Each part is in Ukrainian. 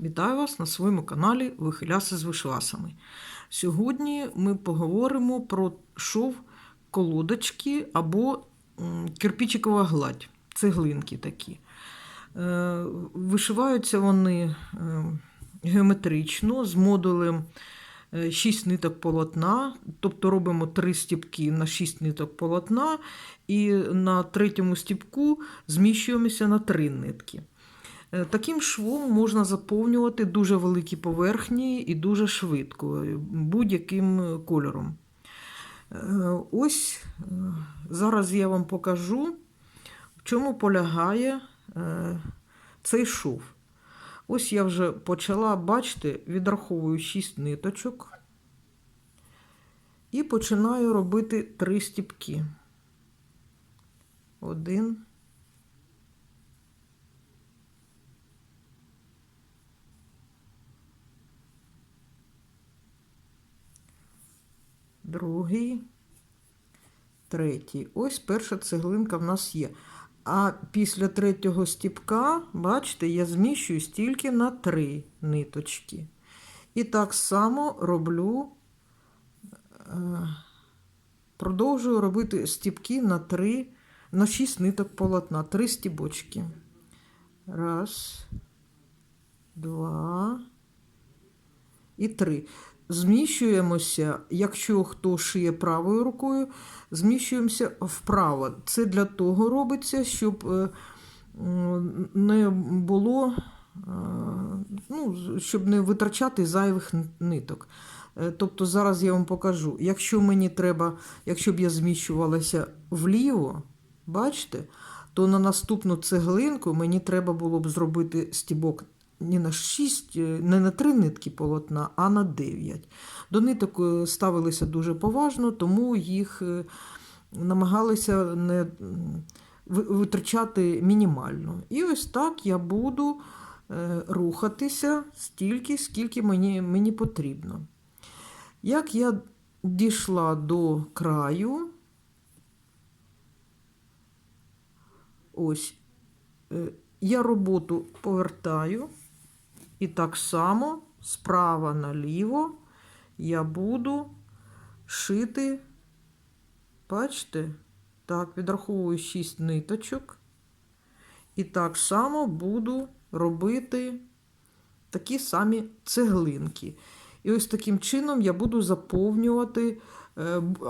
Вітаю вас на своєму каналі Вихиляси з вишивасами. Сьогодні ми поговоримо про шов колодочки або м, кирпичикова гладь, цеглинки такі. Е, Вишиваються вони е, геометрично з модулем 6 ниток полотна, тобто робимо 3 стіпки на 6 ниток полотна, і на третьому стіпку зміщуємося на 3 нитки. Е, Таким швом можна заповнювати дуже великі поверхні і дуже швидко, е, будь-яким кольором. Е, Ось е, зараз я вам покажу, в чому полягає цей шов. Ось я вже почала, бачите, відраховую 6 ниточок і починаю робити 3 стіпки. Один. Другий, третій. Ось перша цеглинка в нас є. А після третього стіпка, бачите, я зміщуюсь тільки на три ниточки. І так само роблю, е, продовжую робити стіпки на три, на шість ниток полотна, три стібочки. Раз, два і три. Зміщуємося, якщо хто шиє правою рукою, зміщуємося вправо. Це для того робиться, щоб е, не було, е, ну, щоб не витрачати зайвих ниток. Е, Тобто зараз я вам покажу. Якщо мені треба, якщо б я зміщувалася вліво, бачите, то на наступну цеглинку мені треба було б зробити стібок не на 6, не на 3 нитки полотна, а на 9. До ниток е, ставилися дуже поважно, тому їх е, намагалися не витрачати мінімально. І ось так я буду е, рухатися стільки, скільки мені, мені потрібно. Як я дійшла до краю, ось е, я роботу повертаю, і так само справа наліво я буду шити, бачите, так, відраховую 6 ниточок. І так само буду робити такі самі цеглинки. І ось таким чином я буду заповнювати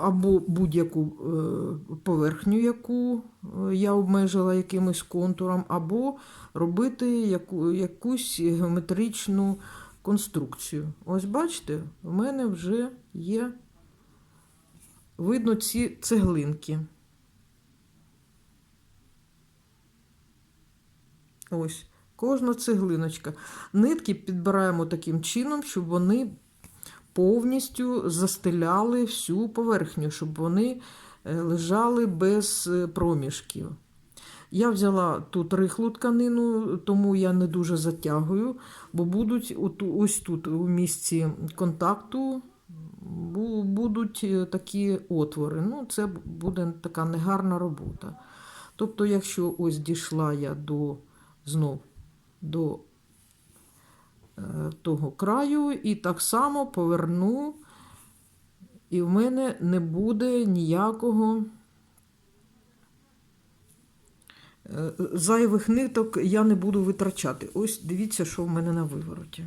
або будь-яку е, поверхню, яку е, я обмежила якимось контуром, або робити яку, якусь геометричну конструкцію. Ось бачите, в мене вже є видно ці цеглинки. Ось, кожна цеглиночка. Нитки підбираємо таким чином, щоб вони повністю застеляли всю поверхню, щоб вони е, лежали без е, проміжків. Я взяла тут рихлу тканину, тому я не дуже затягую, бо будуть ось тут у місці контакту будуть е, такі отвори. Ну, це буде така негарна робота. Тобто, якщо ось дійшла я до знов до того краю, і так само поверну, і в мене не буде ніякого е, зайвих ниток я не буду витрачати. Ось дивіться, що в мене на вивороті.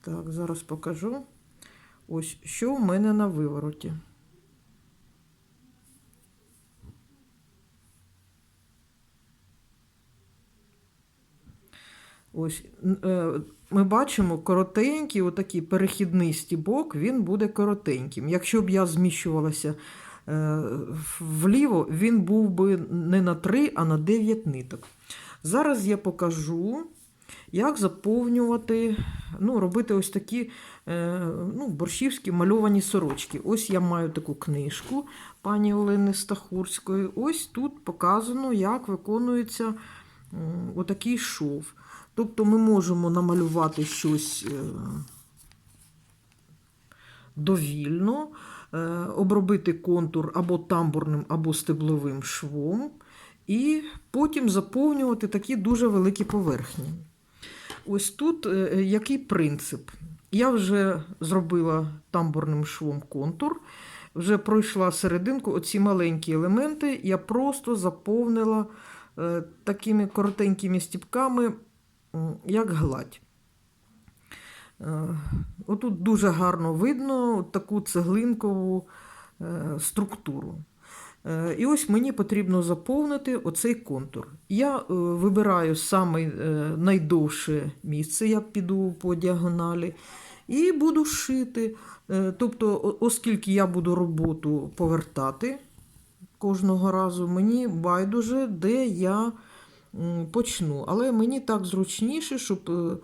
Так, зараз покажу. Ось що в мене на вивороті. Ось е, ми бачимо коротенький, отакий перехідний стібок, він буде коротеньким. Якщо б я зміщувалася е, вліво, він був би не на 3, а на 9 ниток. Зараз я покажу, як заповнювати, ну, робити ось такі е, ну, борщівські мальовані сорочки. Ось я маю таку книжку пані Олени Стахурської. Ось тут показано, як виконується отакий шов. Тобто ми можемо намалювати щось е, довільно, е, обробити контур або тамбурним, або стебловим швом, і потім заповнювати такі дуже великі поверхні. ось тут е, який принцип. Я вже зробила тамбурним швом контур, вже пройшла серединку, оці маленькі елементи, я просто заповнила такими коротенькими стіпками, як гладь. Е, Отут дуже гарно видно таку цеглинкову е, структуру. Е, І ось мені потрібно заповнити оцей контур. Я е, вибираю саме е, найдовше місце, я піду по діагоналі, і буду шити. Е, Тобто, оскільки я буду роботу повертати кожного разу, мені байдуже, де я почну. Але мені так зручніше, щоб е,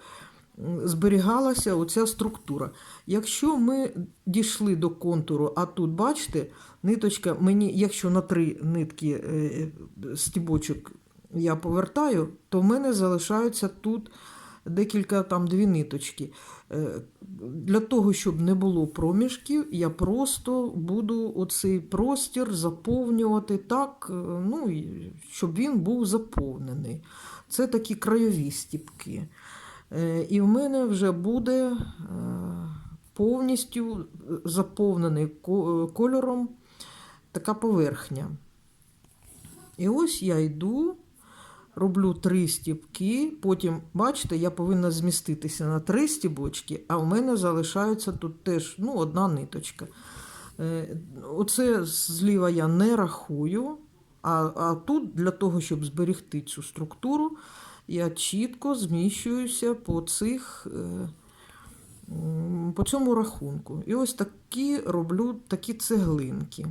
зберігалася оця структура. Якщо ми дійшли до контуру, а тут, бачите, ниточка мені, якщо на три нитки е, стібочок я повертаю, то в мене залишаються тут декілька там дві ниточки. Е, Для того, щоб не було проміжків, я просто буду оцей простір заповнювати так, е, ну, щоб він був заповнений. Це такі краєві стіпки. Е, І в мене вже буде повністю заповнений кольором така поверхня. І ось я йду, роблю три стібки, потім, бачите, я повинна зміститися на три стібочки, а в мене залишається тут теж ну, одна ниточка. Е, Оце зліва я не рахую, а, а тут для того, щоб зберегти цю структуру, я чітко зміщуюся по цих. е, По цьому рахунку. І ось такі роблю такі цеглинки.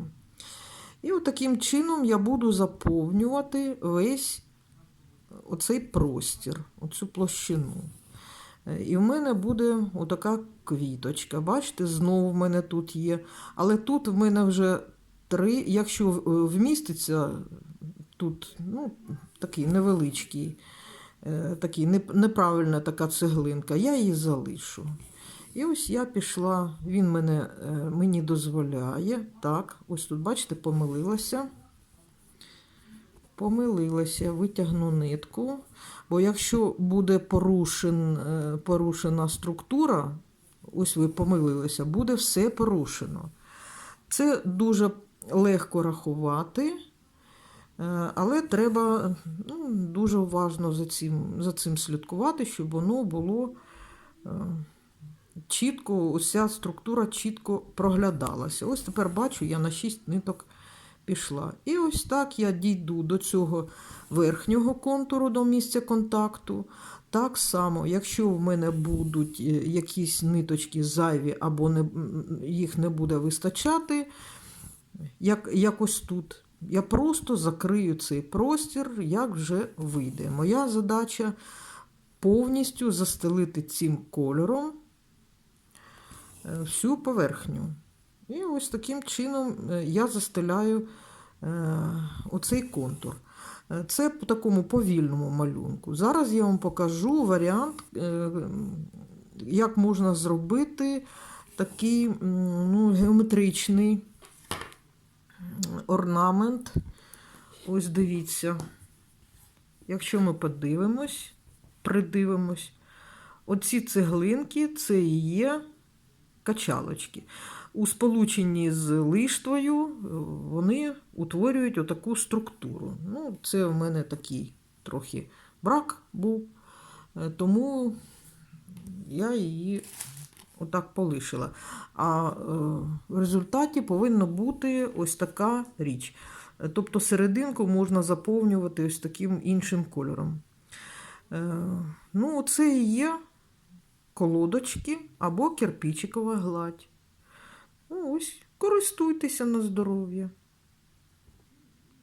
І от таким чином я буду заповнювати весь оцей простір, оцю площину. Е, І в мене буде отака квіточка. Бачите, знову в мене тут є. Але тут в мене вже три, якщо е, вміститься, тут ну, такий невеличкий, е, такий неправильна така цеглинка, я її залишу. І ось я пішла, він мене, мені дозволяє. Так, ось тут, бачите, помилилася. Помилилася, витягну нитку. Бо якщо буде порушен, е, порушена структура, ось ви помилилися, буде все порушено. Це дуже легко рахувати, е, але треба ну, дуже уважно за цим, за цим слідкувати, щоб воно було е, чітко, уся структура чітко проглядалася. Ось тепер бачу, я на 6 ниток пішла. І ось так я дійду до цього верхнього контуру, до місця контакту. Так само, якщо в мене будуть е, якісь ниточки зайві або не, їх не буде вистачати, як, якось тут. Я просто закрию цей простір, як вже вийде. Моя задача повністю застелити цим кольором е, всю поверхню. І ось таким чином е, я застеляю е, оцей контур. Е, Це по такому повільному малюнку. Зараз я вам покажу варіант, як можна зробити такий ну, геометричний орнамент. Ось дивіться. Якщо ми подивимось, придивимось, оці цеглинки це і є качалочки. У сполученні з лиштвою е, вони утворюють отаку структуру. Ну, це в мене такий трохи брак був, е, тому я її отак полишила. А е, в результаті повинна бути ось така річ. Тобто серединку можна заповнювати ось таким іншим кольором. Ну, це і є колодочки або кирпичикова гладь. Ну, ось, користуйтеся на здоров'я.